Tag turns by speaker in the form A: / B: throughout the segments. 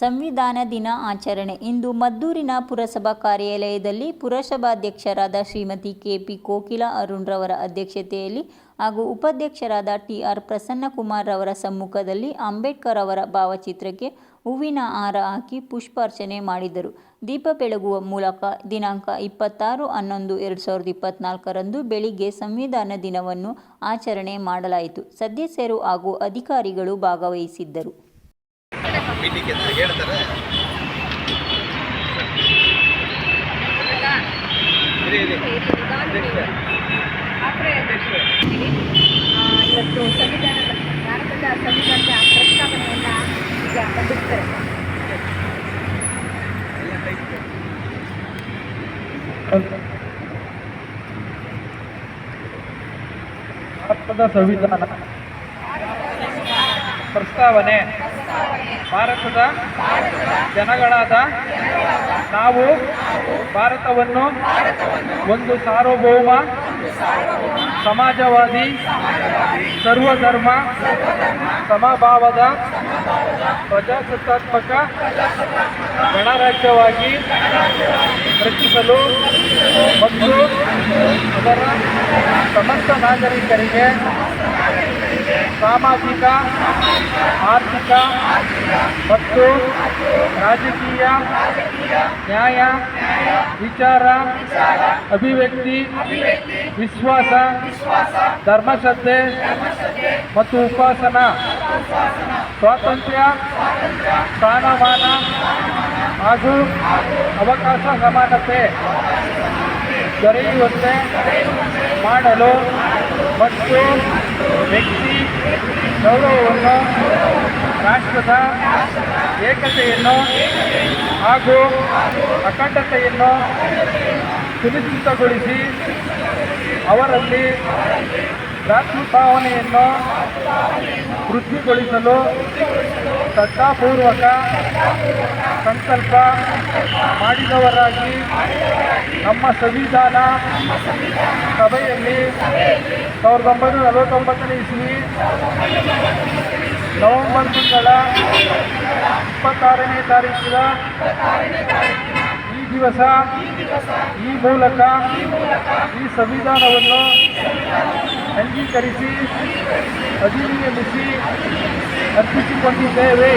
A: ಸಂವಿಧಾನ ದಿನ ಆಚರಣೆ. ಇಂದು ಮದ್ದೂರಿನ ಪುರಸಭಾ ಕಾರ್ಯಾಲಯದಲ್ಲಿ ಪುರಸಭಾಧ್ಯಕ್ಷರಾದ ಶ್ರೀಮತಿ ಕೆಪಿ ಕೋಕಿಲ ಅರುಣ್ ರವರ ಅಧ್ಯಕ್ಷತೆಯಲ್ಲಿ ಹಾಗೂ ಉಪಾಧ್ಯಕ್ಷರಾದ ಟಿಆರ್ ಪ್ರಸನ್ನಕುಮಾರ್ ರವರ ಸಮ್ಮುಖದಲ್ಲಿ ಅಂಬೇಡ್ಕರ್ ಅವರ ಭಾವಚಿತ್ರಕ್ಕೆ ಹೂವಿನ ಹಾರ ಹಾಕಿ ಪುಷ್ಪಾರ್ಚನೆ ಮಾಡಿದರು. ದೀಪ ಬೆಳಗುವ ಮೂಲಕ ದಿನಾಂಕ ಇಪ್ಪತ್ತಾರು ಹನ್ನೊಂದು ಎರಡು ಸಾವಿರದ ಇಪ್ಪತ್ನಾಲ್ಕರಂದು ಬೆಳಿಗ್ಗೆ ಸಂವಿಧಾನ ದಿನವನ್ನು ಆಚರಣೆ ಮಾಡಲಾಯಿತು. ಸದಸ್ಯರು ಹಾಗೂ ಅಧಿಕಾರಿಗಳು ಭಾಗವಹಿಸಿದ್ದರು.
B: ಮೀಟಿಂಗ್ ಅಂತ ಹೇಳ್ತಾರೆ.
C: ಇವತ್ತು ಸಂವಿಧಾನ ಭಾರತದ ಸಂವಿಧಾನದ ಪ್ರಸ್ತಾವನೆಯನ್ನು ಈಗ ಮಂಡಿಸ್ತಾರೆ
D: ಭಾರತದ ಸಂವಿಧಾನ ಪ್ರಸ್ತಾವನೆ. ಭಾರತದ ಜನಗಳಾದ ನಾವು ಭಾರತವನ್ನು ಒಂದು ಸಾರ್ವಭೌಮ, ಸಮಾಜವಾದಿ, ಸರ್ವಧರ್ಮ, ಸಮಭಾವದ ಪ್ರಜಾಸತ್ತಾತ್ಮಕ ಗಣರಾಜ್ಯವಾಗಿ ರಚಿಸಲು ಮತ್ತು ಅದರ ಸಮಸ್ತ ನಾಗರಿಕರಿಗೆ ಸಾಮಾಜಿಕ, ಆರ್ಥಿಕ ಮತ್ತು ರಾಜಕೀಯ, ನ್ಯಾಯ, ವಿಚಾರ, ಅಭಿವ್ಯಕ್ತಿ, ವಿಶ್ವಾಸ ಧರ್ಮಶ್ರದ್ಧೆ ಮತ್ತು ಉಪಾಸನ. ಸ್ವಾತಂತ್ರ್ಯ, ಸ್ಥಾನಮಾನ ಹಾಗೂ ಅವಕಾಶ ಸಮಾನತೆ ದೊರೆಯುವಂತೆ ಮಾಡಲು ಮತ್ತು ವ್ಯಕ್ತಿ ಗೌರವವನ್ನು ರಾಷ್ಟ್ರದ ಏಕತೆಯನ್ನು ಹಾಗೂ ಅಖಂಡತೆಯನ್ನು ಸುನಿಶ್ಚಿತಗೊಳಿಸಿ ಅವರಲ್ಲಿ ಭಾವನೆಯನ್ನು ವೃದ್ಧಿಗೊಳಿಸಲು ಶ್ರದ್ಧಾಪೂರ್ವಕ ಸಂಕಲ್ಪ ಮಾಡಿದವರಾಗಿ ನಮ್ಮ ಸಂವಿಧಾನ ಸಭೆಯಲ್ಲಿ ಸಾವಿರದ ಒಂಬೈನೂರ ನಲವತ್ತೊಂಬತ್ತನೇ ಇಸ್ವಿ ನವೆಂಬರ್ ತಿಂಗಳ ಇಪ್ಪತ್ತಾರನೇ ತಾರೀಕಿನ ಈ ದಿವಸ ಈ ಮೂಲಕ ಈ ಸಂವಿಧಾನವನ್ನು ಅಂಗೀಕರಿಸಿ ಅಧಿನಿಯಮಿಸಿ ಅರ್ಪಿಸಿಕೊಂಡಿದ್ದೇವೆ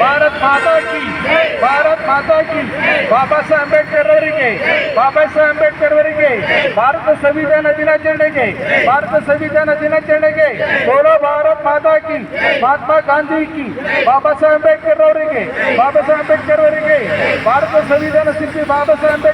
D: ಭಾರತ್ ಮಾತಾ ಕಿ ಭಾರತ್ ಮಾತಾ ಕಿ ಬಾಬಾ ಸಾಹೇಬ್ ಅಂಬೇಡ್ಕರ್ ಅವರಿಗೆ ಬಾಬಾ ಸಾಹೇಬ್ ಅಂಬೇಡ್ಕರ್ ಅವರಿಗೆ ಭಾರತ ಸಂವಿಧಾನ ದಿನಾಚರಣೆಗೆ ಭಾರತ ಸಂವಿಧಾನ ದಿನಾಚರಣೆಗೆ ಬೋಲೋ ಭಾರತ್ ಮಾತಾ ಕಿ ಮಹಾತ್ಮ ಗಾಂಧಿ ಕಿ ಬಾಬಾ ಸಾಹೇಬ್ ಅಂಬೇಡ್ಕರ್ ಅವರಿಗೆ ಬಾಬಾ ಸಾಹೇಬ್ ಅಂಬೇಡ್ಕರ್ ಅವರಿಗೆ ಭಾರತ ಸಂವಿಧಾನ ಶಿಲ್ಪಿ ಬಾಬಾ ಸಾಹೇಬ್ ಅಂಬೇಡ್ಕರ್ ಅವರಿಗೆ